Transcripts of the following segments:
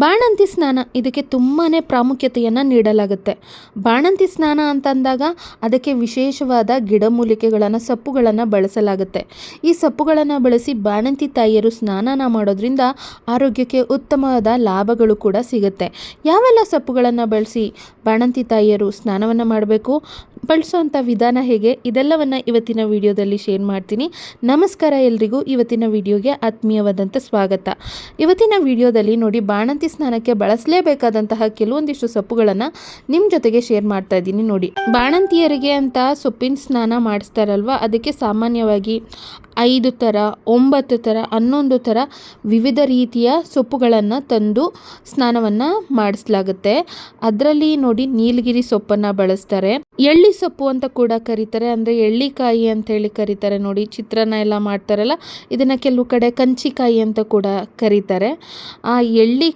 ಬಾಣಂತಿ ಸ್ನಾನ ಇದಕ್ಕೆ ತುಂಬಾ ಪ್ರಾಮುಖ್ಯತೆಯನ್ನು ನೀಡಲಾಗುತ್ತೆ. ಬಾಣಂತಿ ಸ್ನಾನ ಅಂತಂದಾಗ ಅದಕ್ಕೆ ವಿಶೇಷವಾದ ಗಿಡಮೂಲಿಕೆಗಳನ್ನು, ಸೊಪ್ಪುಗಳನ್ನು ಬಳಸಲಾಗುತ್ತೆ. ಈ ಸೊಪ್ಪುಗಳನ್ನು ಬಳಸಿ ಬಾಣಂತಿ ತಾಯಿಯರು ಸ್ನಾನನ ಮಾಡೋದ್ರಿಂದ ಆರೋಗ್ಯಕ್ಕೆ ಉತ್ತಮವಾದ ಲಾಭಗಳು ಕೂಡ ಸಿಗುತ್ತೆ. ಯಾವೆಲ್ಲ ಸೊಪ್ಪುಗಳನ್ನು ಬಳಸಿ ಬಾಣಂತಿ ತಾಯಿಯರು ಸ್ನಾನವನ್ನು ಮಾಡಬೇಕು? ಬಳಸೋವಂಥ ವಿಧಾನ ಹೇಗೆ, ಇದೆಲ್ಲವನ್ನು ಇವತ್ತಿನ ವಿಡಿಯೋದಲ್ಲಿ ಶೇರ್ ಮಾಡ್ತೀನಿ. ನಮಸ್ಕಾರ ಎಲ್ರಿಗೂ, ಇವತ್ತಿನ ವಿಡಿಯೋಗೆ ಆತ್ಮೀಯವಾದಂಥ ಸ್ವಾಗತ. ಇವತ್ತಿನ ವಿಡಿಯೋದಲ್ಲಿ ನೋಡಿ ಬಾಣಂತಿ ಸ್ನಾನಕ್ಕೆ ಬಳಸಲೇಬೇಕಾದಂತಹ ಕೆಲವೊಂದಿಷ್ಟು ಸೊಪ್ಪುಗಳನ್ನು ನಿಮ್ಮ ಜೊತೆಗೆ ಶೇರ್ ಮಾಡ್ತಾ ಇದ್ದೀನಿ ನೋಡಿ. ಬಾಣಂತಿಯರಿಗೆ ಅಂತ ಸೊಪ್ಪಿನ ಸ್ನಾನ ಮಾಡಿಸ್ತಾರಲ್ವ, ಅದಕ್ಕೆ ಸಾಮಾನ್ಯವಾಗಿ ಐದು ಥರ, ಒಂಬತ್ತು ಥರ, ಹನ್ನೊಂದು ಥರ ವಿವಿಧ ರೀತಿಯ ಸೊಪ್ಪುಗಳನ್ನು ತಂದು ಸ್ನಾನವನ್ನು ಮಾಡಿಸಲಾಗುತ್ತೆ. ಅದರಲ್ಲಿ ನೋಡಿ ನೀಲಗಿರಿ ಸೊಪ್ಪನ್ನು ಬಳಸ್ತಾರೆ. ಎಳ್ಳಿ ಸೊಪ್ಪು ಅಂತ ಕೂಡ ಕರೀತಾರೆ. ಅಂದರೆ ಎಳ್ಳಿಕಾಯಿ ಅಂತ ಹೇಳಿ ಕರೀತಾರೆ ನೋಡಿ. ಚಿತ್ರಾನ್ನ ಎಲ್ಲ ಮಾಡ್ತಾರಲ್ಲ, ಇದನ್ನು ಕೆಲವು ಕಡೆ ಕಂಚಿಕಾಯಿ ಅಂತ ಕೂಡ ಕರೀತಾರೆ. ಆ ಎಳ್ಳಿ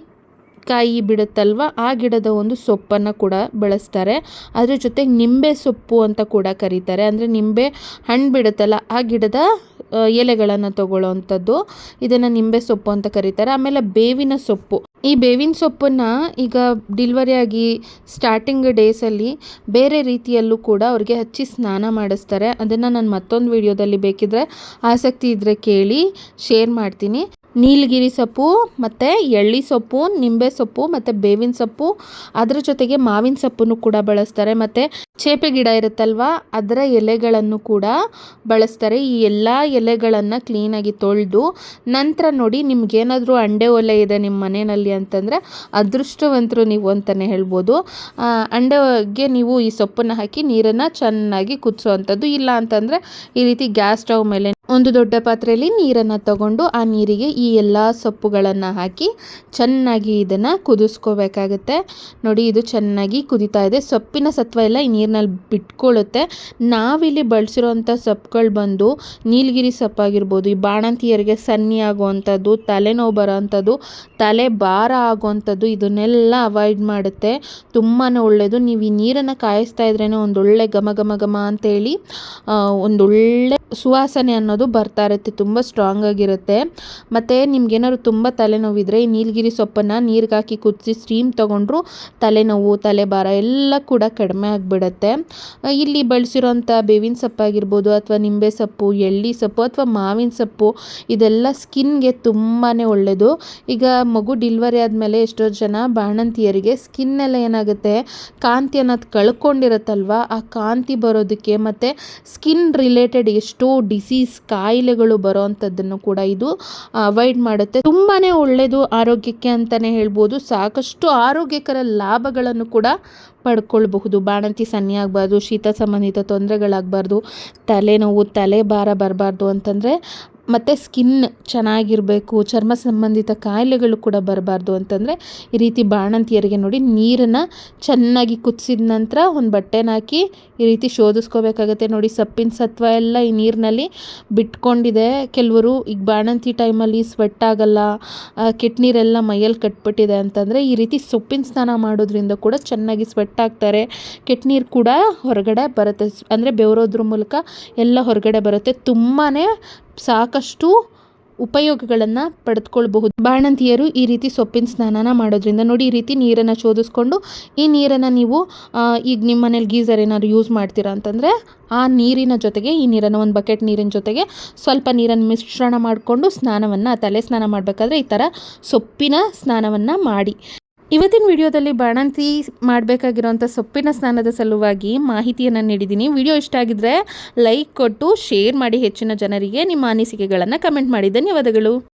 ಕಾಯಿ ಬಿಡುತ್ತಲ್ವ, ಆ ಗಿಡದ ಒಂದು ಸೊಪ್ಪನ್ನು ಕೂಡ ಬಳಸ್ತಾರೆ. ಅದ್ರ ಜೊತೆಗೆ ನಿಂಬೆ ಸೊಪ್ಪು ಅಂತ ಕೂಡ ಕರೀತಾರೆ. ಅಂದರೆ ನಿಂಬೆ ಹಣ್ಣು ಬಿಡುತ್ತಲ್ಲ, ಆ ಗಿಡದ ಎಲೆಗಳನ್ನು ತಗೊಳ್ಳೋವಂಥದ್ದು ಇದನ್ನು ನಿಂಬೆ ಸೊಪ್ಪು ಅಂತ ಕರೀತಾರೆ. ಆಮೇಲೆ ಬೇವಿನ ಸೊಪ್ಪು. ಈ ಬೇವಿನ ಸೊಪ್ಪನ್ನು ಈಗ ಡಿಲ್ವರಿ ಆಗಿ ಸ್ಟಾರ್ಟಿಂಗ್ ಡೇಸಲ್ಲಿ ಬೇರೆ ರೀತಿಯಲ್ಲೂ ಕೂಡ ಅವ್ರಿಗೆ ಹಚ್ಚಿ ಸ್ನಾನ ಮಾಡಿಸ್ತಾರೆ. ಅದನ್ನು ನಾನು ಮತ್ತೊಂದು ವಿಡಿಯೋದಲ್ಲಿ ಬೇಕಿದ್ದರೆ ಆಸಕ್ತಿ ಇದ್ದರೆ ಕೇಳಿ ಶೇರ್ ಮಾಡ್ತೀನಿ. ನೀಲಗಿರಿ ಸೊಪ್ಪು, ಮತ್ತು ಎಳ್ಳಿ ಸೊಪ್ಪು, ನಿಂಬೆ ಸೊಪ್ಪು, ಮತ್ತು ಬೇವಿನ ಸೊಪ್ಪು. ಅದರ ಜೊತೆಗೆ ಮಾವಿನ ಸೊಪ್ಪನ್ನು ಕೂಡ ಬಳಸ್ತಾರೆ. ಮತ್ತು ಚೇಪೆ ಗಿಡ ಇರುತ್ತಲ್ವ, ಅದರ ಎಲೆಗಳನ್ನು ಕೂಡ ಬಳಸ್ತಾರೆ. ಈ ಎಲ್ಲ ಎಲೆಗಳನ್ನು ಕ್ಲೀನಾಗಿ ತೊಳೆದು ನಂತರ ನೋಡಿ ನಿಮಗೇನಾದರೂ ಅಂಡೆ ಒಲೆ ಇದೆ ನಿಮ್ಮ ಮನೆಯಲ್ಲಿ ಅಂತಂದರೆ ಅದೃಷ್ಟವಂತರು ನೀವು ಅಂತಲೇ ಹೇಳ್ಬೋದು. ಅಂಡೆಗೆ ನೀವು ಈ ಸೊಪ್ಪನ್ನು ಹಾಕಿ ನೀರನ್ನು ಚೆನ್ನಾಗಿ ಕುದಿಸುವಂಥದ್ದು ಇಲ್ಲ ಅಂತಂದರೆ ಈ ರೀತಿ ಗ್ಯಾಸ್ ಸ್ಟವ್ ಮೇಲೆ ಒಂದು ದೊಡ್ಡ ಪಾತ್ರೆಯಲ್ಲಿ ನೀರನ್ನು ತಗೊಂಡು ಆ ನೀರಿಗೆ ಈ ಎಲ್ಲ ಸೊಪ್ಪುಗಳನ್ನು ಹಾಕಿ ಚೆನ್ನಾಗಿ ಇದನ್ನು ಕುದಿಸ್ಕೋಬೇಕಾಗುತ್ತೆ. ನೋಡಿ, ಇದು ಚೆನ್ನಾಗಿ ಕುದಿತಾ ಇದೆ. ಸೊಪ್ಪಿನ ಸತ್ವ ಎಲ್ಲ ಈ ನೀರಿನಲ್ಲಿ ಬಿಟ್ಕೊಳ್ಳುತ್ತೆ ನಾವಿಲ್ಲಿ ಬಳಸಿರೋಂಥ ಸೊಪ್ಪುಗಳು ಬಂದು ನೀಲಗಿರಿ ಸೊಪ್ಪಾಗಿರ್ಬೋದು, ಈ ಬಾಣಂತಿಯರಿಗೆ ಸನ್ನಿ ಆಗುವಂಥದ್ದು, ತಲೆನೋವು ಬರೋವಂಥದ್ದು ತಲೆ ಭಾರ ಆಗುವಂಥದ್ದು, ಇದನ್ನೆಲ್ಲ ಅವಾಯ್ಡ್ ಮಾಡುತ್ತೆ. ತುಂಬಾ ಒಳ್ಳೆಯದು ನೀವು ಈ ನೀರನ್ನು ಕಾಯಿಸ್ತಾ ಇದ್ರೇ ಒಂದೊಳ್ಳೆ ಘಮ ಘಮ ಘಮ ಅಂತೇಳಿ ಒಂದೊಳ್ಳೆ ಸುವಾಸನೆ ಅನ್ನೋದು ಬರ್ತಾ ಇರುತ್ತೆ, ತುಂಬ ಸ್ಟ್ರಾಂಗ್ ಆಗಿರುತ್ತೆ. ಮತ್ತು ನಿಮ್ಗೇನಾದ್ರು ತುಂಬ ತಲೆನೋವಿದ್ರೆ ಈ ನೀಲಗಿರಿ ಸೊಪ್ಪನ್ನು ನೀರಿಗೆ ಹಾಕಿ ಕುದಿಸಿ ಸ್ಟೀಮ್ ತೊಗೊಂಡ್ರು ತಲೆನೋವು, ತಲೆಭಾರ ಎಲ್ಲ ಕೂಡ ಕಡಿಮೆ ಆಗಿಬಿಡುತ್ತೆ. ಇಲ್ಲಿ ಬಳಸಿರೋಂಥ ಬೇವಿನ ಸೊಪ್ಪಾಗಿರ್ಬೋದು ಅಥವಾ ನಿಂಬೆ ಸೊಪ್ಪು, ಎಳ್ಳಿ ಸೊಪ್ಪು ಅಥವಾ ಮಾವಿನ ಸೊಪ್ಪು, ಇದೆಲ್ಲ ಸ್ಕಿನ್ಗೆ ತುಂಬಾ ಒಳ್ಳೆಯದು ಈಗ ಮಗು ಡಿಲ್ವರಿ ಆದಮೇಲೆ ಎಷ್ಟೋ ಜನ ಬಾಣಂತಿಯರಿಗೆ ಸ್ಕಿನ್ನೆಲ್ಲ ಏನಾಗುತ್ತೆ, ಕಾಂತಿ ಅನ್ನೋದು ಕಳ್ಕೊಂಡಿರುತ್ತಲ್ವ, ಆ ಕಾಂತಿ ಬರೋದಕ್ಕೆ ಮತ್ತು ಸ್ಕಿನ್ ರಿಲೇಟೆಡ್ ಎಷ್ಟೋ ಡಿಸೀಸ್ ಕಾಯಿಲೆಗಳು ಬರೋವಂಥದ್ದನ್ನು ಕೂಡ ಇದು ಅವಾಯ್ಡ್ ಮಾಡುತ್ತೆ. ತುಂಬಾ ಒಳ್ಳೆಯದು ಆರೋಗ್ಯಕ್ಕೆ ಅಂತಲೇ ಹೇಳ್ಬೋದು. ಸಾಕಷ್ಟು ಆರೋಗ್ಯಕರ ಲಾಭಗಳನ್ನು ಕೂಡ ಪಡ್ಕೊಳ್ಬಹುದು. ಬಾಣಂತಿ ಸನ್ನಿ ಆಗಬಾರ್ದು, ಶೀತ ಸಂಬಂಧಿತ ತೊಂದರೆಗಳಾಗಬಾರ್ದು, ತಲೆನೋವು ತಲೆ ಭಾರ ಬರಬಾರ್ದು ಅಂತಂದರೆ ಮತ್ತು ಸ್ಕಿನ್ ಚೆನ್ನಾಗಿರಬೇಕು, ಚರ್ಮ ಸಂಬಂಧಿತ ಕಾಯಿಲೆಗಳು ಕೂಡ ಬರಬಾರ್ದು ಅಂತಂದರೆ ಈ ರೀತಿ ಬಾಣಂತಿಯರಿಗೆ ನೋಡಿ ನೀರನ್ನು ಚೆನ್ನಾಗಿ ಕುದಿಸಿದ ನಂತರ ಒಂದು ಬಟ್ಟೆನ ಹಾಕಿ ಈ ರೀತಿ ಶೋಧಿಸ್ಕೋಬೇಕಾಗತ್ತೆ. ನೋಡಿ ಸಪ್ಪಿನ ಸತ್ವ ಎಲ್ಲ ಈ ನೀರಿನಲ್ಲಿ ಬಿಟ್ಕೊಂಡಿದೆ. ಕೆಲವರು ಈಗ ಬಾಣಂತಿ ಟೈಮಲ್ಲಿ ಸ್ವೆಟ್ ಆಗಲ್ಲ ಕೆಟ್ಟ ನೀರೆಲ್ಲ ಮೈಯಲ್ಲಿ ಕಟ್ಬಿಟ್ಟಿದೆ ಅಂತಂದರೆ ಈ ರೀತಿ ಸೊಪ್ಪಿನ ಸ್ನಾನ ಮಾಡೋದ್ರಿಂದ ಕೂಡ ಚೆನ್ನಾಗಿ ಸ್ವೆಟ್ ಆಗ್ತಾರೆ. ಕೆಟ್ಟ ನೀರು ಕೂಡ ಹೊರಗಡೆ ಬರುತ್ತೆ. ಅಂದರೆ ಬೆವರೋದ್ರ ಮೂಲಕ ಎಲ್ಲ ಹೊರಗಡೆ ಬರುತ್ತೆ. ತುಂಬಾ ಸಾಕಷ್ಟು ಉಪಯೋಗಗಳನ್ನು ಪಡೆದುಕೊಳ್ಬಹುದು. ಬಾಣಂತಿಯರು ಈ ರೀತಿ ಸೊಪ್ಪಿನ ಸ್ನಾನನ ಮಾಡೋದ್ರಿಂದ ನೋಡಿ, ಈ ರೀತಿ ನೀರನ್ನು ಶೋಧಿಸ್ಕೊಂಡು, ಈ ನೀರನ್ನು ನೀವು ಈಗ ನಿಮ್ಮ ಮನೇಲಿ ಗೀಸರ್ ಏನಾದ್ರು ಯೂಸ್ ಮಾಡ್ತೀರಾ ಅಂತಂದರೆ, ಆ ನೀರಿನ ಜೊತೆಗೆ, ಈ ನೀರನ್ನು ಒಂದು ಬಕೆಟ್ ನೀರಿನ ಜೊತೆಗೆ ಸ್ವಲ್ಪ ನೀರನ್ನು ಮಿಶ್ರಣ ಮಾಡಿಕೊಂಡು ಸ್ನಾನವನ್ನು, ತಲೆ ಸ್ನಾನ ಮಾಡಬೇಕಾದ್ರೆ ಈ ಥರ ಸೊಪ್ಪಿನ ಸ್ನಾನವನ್ನು ಮಾಡಿ. ಇವತ್ತಿನ ವಿಡಿಯೋದಲ್ಲಿ ಬಾಣಂತಿ ಮಾಡಬೇಕಾಗಿರುವಂಥ ಸೊಪ್ಪಿನ ಸ್ನಾನದ ಸಲುವಾಗಿ ಮಾಹಿತಿಯನ್ನು ನೀಡಿದ್ದೀನಿ. ವಿಡಿಯೋ ಇಷ್ಟ ಆಗಿದ್ರೆ ಲೈಕ್ ಕೊಟ್ಟು, ಶೇರ್ ಮಾಡಿ ಹೆಚ್ಚಿನ ಜನರಿಗೆ ನಿಮ್ಮ ಅನಿಸಿಕೆಗಳನ್ನು ಕಮೆಂಟ್ ಮಾಡಿ. ಧನ್ಯವಾದಗಳು.